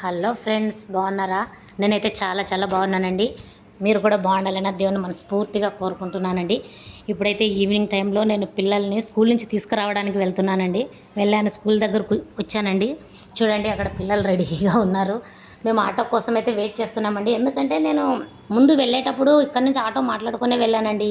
Hello friends బాగున్నారా? నేనైతే చాలా చాలా బాగున్నానండి. మీరు కూడా బాగుండాలని దేవుని మనస్ఫూర్తిగా కోరుకుంటున్నానండి. ఇప్పుడైతే ఈవినింగ్ టైంలో నేను పిల్లల్ని స్కూల్ నుంచి తీసుకురావడానికి వెళ్తున్నానండి. వెళ్ళాను స్కూల్ దగ్గరకు వచ్చానండి. చూడండి అక్కడ పిల్లలు రెడీగా ఉన్నారు. మేము ఆటో కోసం అయితే వెయిట్ చేస్తున్నామండి. ఎందుకంటే నేను ముందు వెళ్ళేటప్పుడు ఇక్కడ నుంచి ఆటో మాట్లాడుకునే వెళ్ళానండి.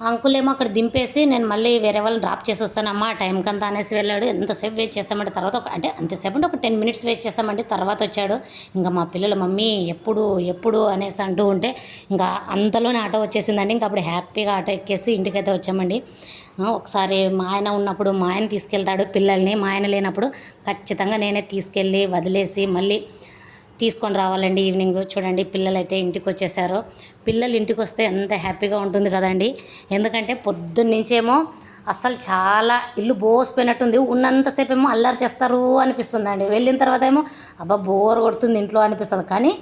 అంకుల్ ఏమో అక్కడ దింపేసి నేను మళ్ళీ వేరే వాళ్ళని డ్రాప్ చేసి వస్తానమ్మా టైం టైంకి అంతా అనేసి వెళ్ళాడు. ఎంతసేపు వెయిట్ చేసామంటే తర్వాత ఒక అంటే అంతసేపు అంటే ఒక టెన్ మినిట్స్ వెయిట్ చేసామండి తర్వాత వచ్చాడు. ఇంకా మా పిల్లల మమ్మీ ఎప్పుడు ఎప్పుడు? అనేసి అంటూ ఉంటే ఇంకా అంతలోనే ఆటో వచ్చేసిందండి. ఇంకా అప్పుడు హ్యాపీగా ఆటో ఎక్కేసి ఇంటికైతే వచ్చామండి. ఒకసారి మా ఆయన ఉన్నప్పుడు మా ఆయన తీసుకెళ్తాడు పిల్లల్ని. మా ఆయన లేనప్పుడు ఖచ్చితంగా నేనే తీసుకెళ్ళి వదిలేసి మళ్ళీ తీసుకొని రావాలండి ఈవినింగ్. చూడండి పిల్లలు అయితే ఇంటికి వచ్చేసారు పిల్లలు ఇంటికి వస్తే ఎంత హ్యాపీగా ఉంటుంది కదండి. ఎందుకంటే పొద్దున్నుంచేమో అసలు చాలా ఇల్లు బోసిపోయినట్టుంది. ఉన్నంతసేపు ఏమో అల్లరి చేస్తారు అనిపిస్తుందండి. వెళ్ళిన తర్వాత ఏమో అబ్బా బోర్ కొడుతుంది ఇంట్లో అనిపిస్తుంది. కానీ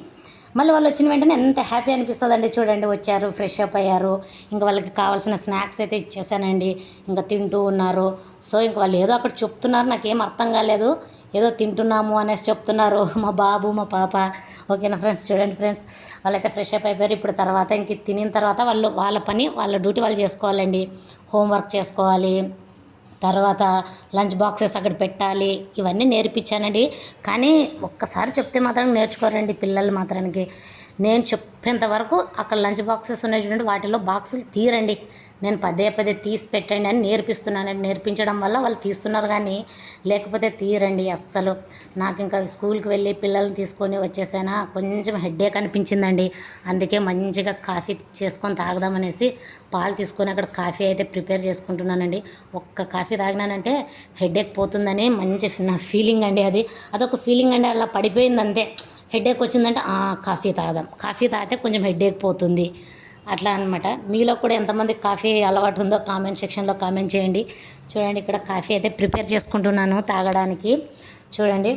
మళ్ళీ వాళ్ళు వచ్చిన వెంటనే ఎంత హ్యాపీ అనిపిస్తుందండి చూడండి. వచ్చారు ఫ్రెష్ అప్ అయ్యారు. ఇంకా వాళ్ళకి కావాల్సిన స్నాక్స్ అయితే ఇచ్చేసానండి. ఇంకా తింటూ ఉన్నారు. సో ఇంక వాళ్ళు ఏదో అక్కడ చెప్తున్నారు. నాకేం అర్థం కాలేదు. ఏదో తింటున్నాము అనేసి చెప్తున్నారు మా బాబు మా పాప. ఓకేనా ఫ్రెండ్స్? చూడండి ఫ్రెండ్స్ వాళ్ళైతే ఫ్రెష్ అప్ అయిపోయారు. ఇప్పుడు తర్వాత ఇంక తినిన తర్వాత వాళ్ళు వాళ్ళ పని వాళ్ళ డ్యూటీ వాళ్ళు చేసుకోవాలండి. హోంవర్క్ చేసుకోవాలి. తర్వాత లంచ్ బాక్సెస్ అక్కడ పెట్టాలి. ఇవన్నీ నేర్పించానండి. కానీ ఒక్కసారి చెప్తే మాత్రం నేర్చుకోరండి పిల్లలు మాత్రానికి. నేను చెప్పేంత వరకు అక్కడ లంచ్ బాక్సెస్ ఉన్నాయి చూడండి వాటిలో బాక్సులు తీరండి. నేను పదే పదే తీసి పెట్టండి అని నేర్పిస్తున్నానండి నేర్పించడం వల్ల వాళ్ళు తీస్తున్నారు కానీ లేకపోతే తీరండి అస్సలు. నాకు ఇంకా స్కూల్కి వెళ్ళి పిల్లల్ని తీసుకొని వచ్చేసానా కొంచెం హెడ్ఏక్ అనిపించిందండి. అందుకే మంచిగా కాఫీ చేసుకొని తాగుదామనేసి పాలు తీసుకొని అక్కడ కాఫీ అయితే ప్రిపేర్ చేసుకుంటున్నానండి. ఒక్క కాఫీ తాగినానంటే హెడ్ఏక్ పోతుందని మంచి నా ఫీలింగ్ అండి అది. అదొక ఫీలింగ్ అండి అలా పడిపోయింది అంతే. హెడ్ఏక్ వచ్చిందంటే కాఫీ తాగదాం. కాఫీ తాగితే కొంచెం హెడ్ఏక్ పోతుంది. అట్లా అనమాట మీలో కూడా ఎంతమంది కాఫీ అలవాటు ఉందో కామెంట్ సెక్షన్లో కామెంట్ చేయండి. చూడండి ఇక్కడ కాఫీ అయితే ప్రిపేర్ చేసుకుంటున్నాను తాగడానికి. చూడండి.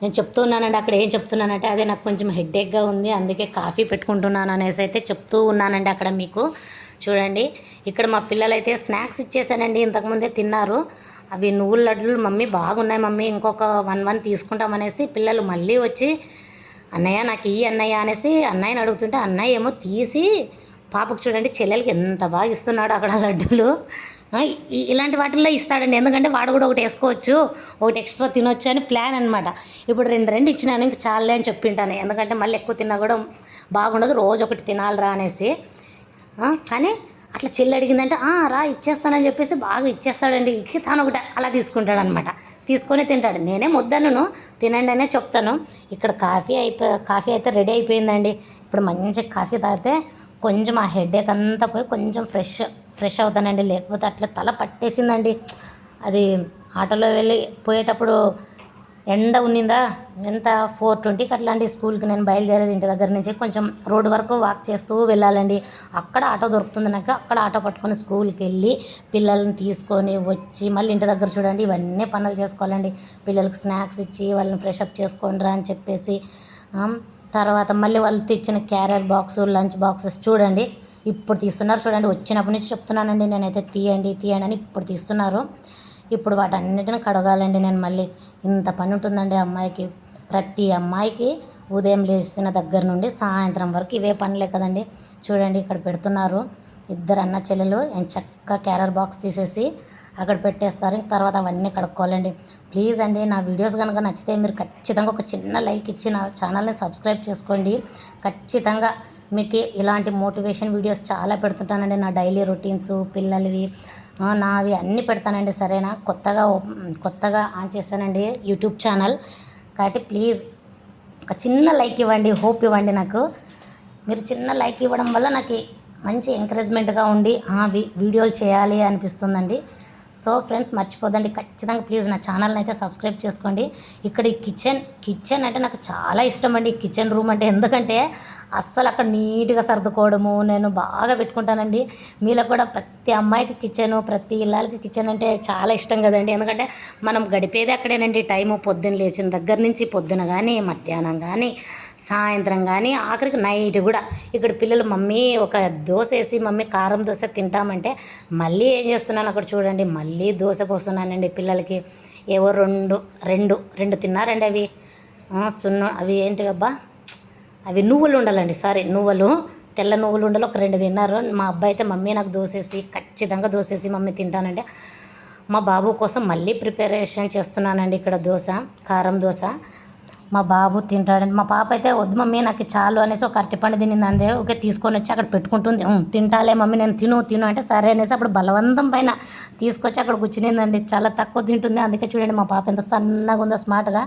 నేను చెప్తూ ఉన్నానండి అక్కడ ఏం చెప్తున్నానంటే అదే నాకు కొంచెం హెడ్ఏక్గా ఉంది అందుకే కాఫీ పెట్టుకుంటున్నాను అనేసి అయితే చెప్తూ ఉన్నానండి అక్కడ మీకు. చూడండి. ఇక్కడ మా పిల్లలైతే స్నాక్స్ ఇచ్చేసానండి ఇంతకుముందే తిన్నారు. అవి నువ్వుల లడ్లు మమ్మీ బాగున్నాయి మమ్మీ ఇంకొక వన్ వన్ తీసుకుంటామనేసి పిల్లలు మళ్ళీ వచ్చి అన్నయ్య నాకు ఈ అన్నయ్య అనేసి అన్నయ్యని అడుగుతుంటే అన్నయ్య ఏమో తీసి పాపకు చూడండి చెల్లెలకి ఎంత బాగా ఇస్తున్నాడు అక్కడ లడ్డూలు. ఇలాంటి వాటిల్లో ఇస్తాడండి. ఎందుకంటే వాడు కూడా ఒకటి వేసుకోవచ్చు ఒకటి ఎక్స్ట్రా తినొచ్చు అని ప్లాన్ అనమాట ఇప్పుడు రెండు రెండు ఇచ్చినాను ఇంక చాలే అని చెప్పింటాను. ఎందుకంటే మళ్ళీ ఎక్కువ తిన్నా కూడా బాగుండదు రోజు ఒకటి తినాలిరా అనేసి. కానీ అట్లా చెల్లి అడిగిందంటే "ఆ, రా ఇచ్చేస్తానని చెప్పేసి బాగా ఇచ్చేస్తాడండి. ఇచ్చి తాను ఒకటి అలా తీసుకుంటాడు అనమాట తీసుకొని తింటాడు. నేనే ముద్దను తినండి అనే చెప్తాను. ఇక్కడ కాఫీ అయిపో కాఫీ అయితే రెడీ అయిపోయిందండి. ఇప్పుడు మంచి కాఫీ తాగితే కొంచెం ఆ హెడేక్ అంతా పోయి కొంచెం ఫ్రెష్ ఫ్రెష్ అవుతానండి. లేకపోతే అట్లా తల పట్టేసిందండి. అది ఆటోలో వెళ్ళి పోయేటప్పుడు ఎండ ఉన్నిందా? ఎంత? ఫోర్ ట్వంటీకి అట్లాంటి స్కూల్కి నేను బయలుదేరేది ఇంటి దగ్గర నుంచి కొంచెం రోడ్డు వరకు వాక్ చేస్తూ వెళ్ళాలండి. అక్కడ ఆటో దొరుకుతుంది నాకు. అక్కడ ఆటో పట్టుకొని స్కూల్కి వెళ్ళి పిల్లల్ని తీసుకొని వచ్చి మళ్ళీ ఇంటి దగ్గర చూడండి. ఇవన్నీ పనులు చేసుకోవాలండి. పిల్లలకి స్నాక్స్ ఇచ్చి వాళ్ళని ఫ్రెష్ అప్ చేసుకోండిరా అని చెప్పేసి తర్వాత మళ్ళీ వాళ్ళు తెచ్చిన క్యారియర్ బాక్స్ లంచ్ బాక్సెస్ చూడండి. ఇప్పుడు తీస్తున్నారు చూడండి. వచ్చినప్పటి నుంచి చెప్తున్నానండి. నేనైతే తీయండి తీయండి అని ఇప్పుడు తీస్తున్నారు. ఇప్పుడు వాటన్నిటిని కడగాలండి నేను మళ్ళీ. ఇంత పని ఉంటుందండి అమ్మాయికి. ప్రతి అమ్మాయికి ఉదయం లేచిన దగ్గర నుండి సాయంత్రం వరకు ఇవే పనులే కదండి. చూడండి ఇక్కడ పెడుతున్నారు ఇద్దరు అన్న చెల్లెలు. చక్కగా క్యారర్ బాక్స్ తీసేసి అక్కడ పెట్టేస్తారు. ఇంక తర్వాత అవన్నీ కడుక్కోవాలండి. ప్లీజ్ అండి నా వీడియోస్ కనుక నచ్చితే మీరు ఖచ్చితంగా ఒక చిన్న లైక్ ఇచ్చి నా ఛానల్ని సబ్స్క్రైబ్ చేసుకోండి. ఖచ్చితంగా మీకు ఇలాంటి మోటివేషన్ వీడియోస్ చాలా పెడుతుంటానండి. నా డైలీ రొటీన్స్ పిల్లలవి నావి అన్నీ పెడతానండి సరేనా? కొత్తగా ఓప్- కొత్తగా ఆన్ చేశానండి యూట్యూబ్ ఛానల్. కాబట్టి ప్లీజ్ ఒక చిన్న లైక్ ఇవ్వండి హోప్ ఇవ్వండి నాకు. మీరు చిన్న లైక్ ఇవ్వడం వల్ల నాకు మంచి ఎంకరేజ్మెంట్గా ఉండి వీడియోలు చేయాలి అనిపిస్తుందండి. సో ఫ్రెండ్స్ మర్చిపోదండి. ఖచ్చితంగా ప్లీజ్ నా ఛానల్ని అయితే సబ్స్క్రైబ్ చేసుకోండి. ఇక్కడ ఈ కిచెన్ కిచెన్ అంటే నాకు చాలా ఇష్టం అండి. కిచెన్ రూమ్ అంటే ఎందుకంటే అస్సలు అక్కడ నీట్గా సర్దుకోవడము నేను బాగా పెట్టుకుంటానండి. మీలో కూడా ప్రతి అమ్మాయికి కిచెన్ ప్రతి ఇళ్ళకి కిచెన్ అంటే చాలా ఇష్టం కదండి. ఎందుకంటే మనం గడిపేది అక్కడేనండి. టైము పొద్దున్న లేచిన దగ్గర నుంచి పొద్దున కానీ మధ్యాహ్నం కానీ సాయంత్రం కానీ ఆఖరికి నైట్ కూడా. ఇక్కడ పిల్లలు మమ్మీ ఒక దోశ వేసి మమ్మీ కారం దోశ తింటామంటే మళ్ళీ ఏం చేస్తున్నాను అక్కడ చూడండి. మళ్ళీ దోశ పోస్తున్నానండి పిల్లలకి. ఏవో రెండు రెండు రెండు తిన్నారండి అవి. సున్న అవి ఏంటి అబ్బా అవి నువ్వులు ఉండాలండి సారీ నువ్వులు. తెల్ల నువ్వులు ఉండలు ఒక రెండు తిన్నారు. మా అబ్బాయి అయితే మమ్మీ నాకు దోసేసి ఖచ్చితంగా దోసేసి మమ్మీ తింటానండి. మా బాబు కోసం మళ్ళీ ప్రిపరేషన్ చేస్తున్నానండి ఇక్కడ దోశ కారం దోశ. మా బాబు తింటాడండి మా పాప అయితే వద్దు మమ్మీ నాకు చాలు అనేసి ఒక అరటిపండు తినింది అందే. ఓకే తీసుకొని వచ్చి అక్కడ పెట్టుకుంటుంది. తింటాలే మమ్మీ నేను తిను తిను అంటే సరే అనేసి అప్పుడు బలవంతం పైన తీసుకొచ్చి అక్కడ కూర్చునిందండి. చాలా తక్కువ తింటుంది. అందుకే చూడండి మా పాప ఎంత సన్నగా ఉందో స్మార్ట్గా.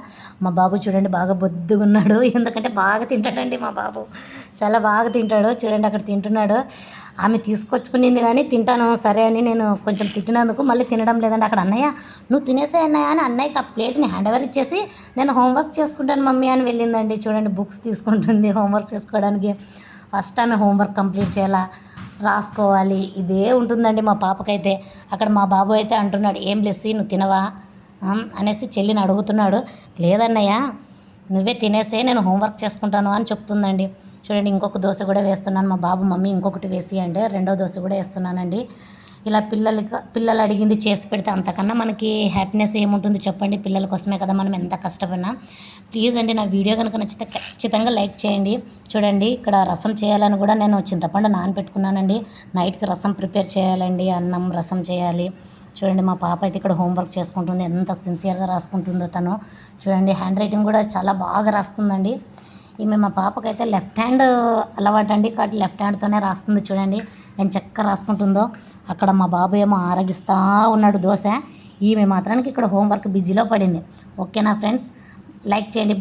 మా బాబు చూడండి బాగా బొద్దుగా ఉన్నాడు. ఎందుకంటే బాగా తింటాడండి మా బాబు. చాలా బాగా తింటాడు. చూడండి అక్కడ తింటున్నాడు. ఆమె తీసుకొచ్చుకునింది కానీ తింటాను సరే అని నేను కొంచెం తిట్టినందుకు మళ్ళీ తినడం లేదండి. అక్కడ అన్నయ్య నువ్వు తినేసే అన్నయ్య అని అన్నయ్యకి ఆ ప్లేట్ని హ్యాండ్ ఓవర్ ఇచ్చేసి నేను హోంవర్క్ చేసుకుంటాను మమ్మీ అని వెళ్ళిందండి. చూడండి బుక్స్ తీసుకుంటుంది హోంవర్క్ చేసుకోవడానికి. ఫస్ట్ ఆమె హోంవర్క్ కంప్లీట్ చేయాలా? రాసుకోవాలి. ఇదే ఉంటుందండి మా పాపకైతే. అక్కడ మా బాబు అయితే అంటున్నాడు ఏం లెస్సి నువ్వు తినవా? అనేసి చెల్లిని అడుగుతున్నాడు. లేదన్నయ్య నువ్వే తినేసే నేను హోంవర్క్ చేసుకుంటాను అని చెప్తుందండి. చూడండి ఇంకొక దోశ కూడా వేస్తున్నాను. మా బాబు మమ్మీ ఇంకొకటి వేసి అంటే రెండో దోశ కూడా వేస్తున్నానండి. ఇలా పిల్లలకి పిల్లలు అడిగింది చేసి పెడితే అంతకన్నా మనకి హ్యాపీనెస్ ఏముంటుంది చెప్పండి? పిల్లల కోసమే కదా మనం ఎంత కష్టపడినా. ప్లీజ్ అండి నా వీడియో కనుక నచ్చితే ఖచ్చితంగా లైక్ చేయండి. చూడండి ఇక్కడ రసం చేయాలని కూడా నేను చింతపండు నానబెట్టుకున్నానండి. నైట్కి రసం ప్రిపేర్ చేయాలండి అన్నం రసం చేయాలి. చూడండి మా పాప అయితే ఇక్కడ హోంవర్క్ చేసుకుంటుంది. ఎంత సిన్సియర్గా రాసుకుంటుందో తను. చూడండి హ్యాండ్ రైటింగ్ కూడా చాలా బాగా రాస్తుందండి. ఈమె మా పాపకైతే లెఫ్ట్ హ్యాండ్ అలవాటు అండి కాబట్టి లెఫ్ట్ హ్యాండ్తోనే రాస్తుంది చూడండి. ఎంత చక్కగా రాసుకుంటుందో. అక్కడ మా బాబు ఏమో ఆరగిస్తూ ఉన్నాడు దోశ. ఈమె మాత్రానికి ఇక్కడ హోంవర్క్ బిజీలో పడింది. ఓకేనా ఫ్రెండ్స్ లైక్ చేయండి.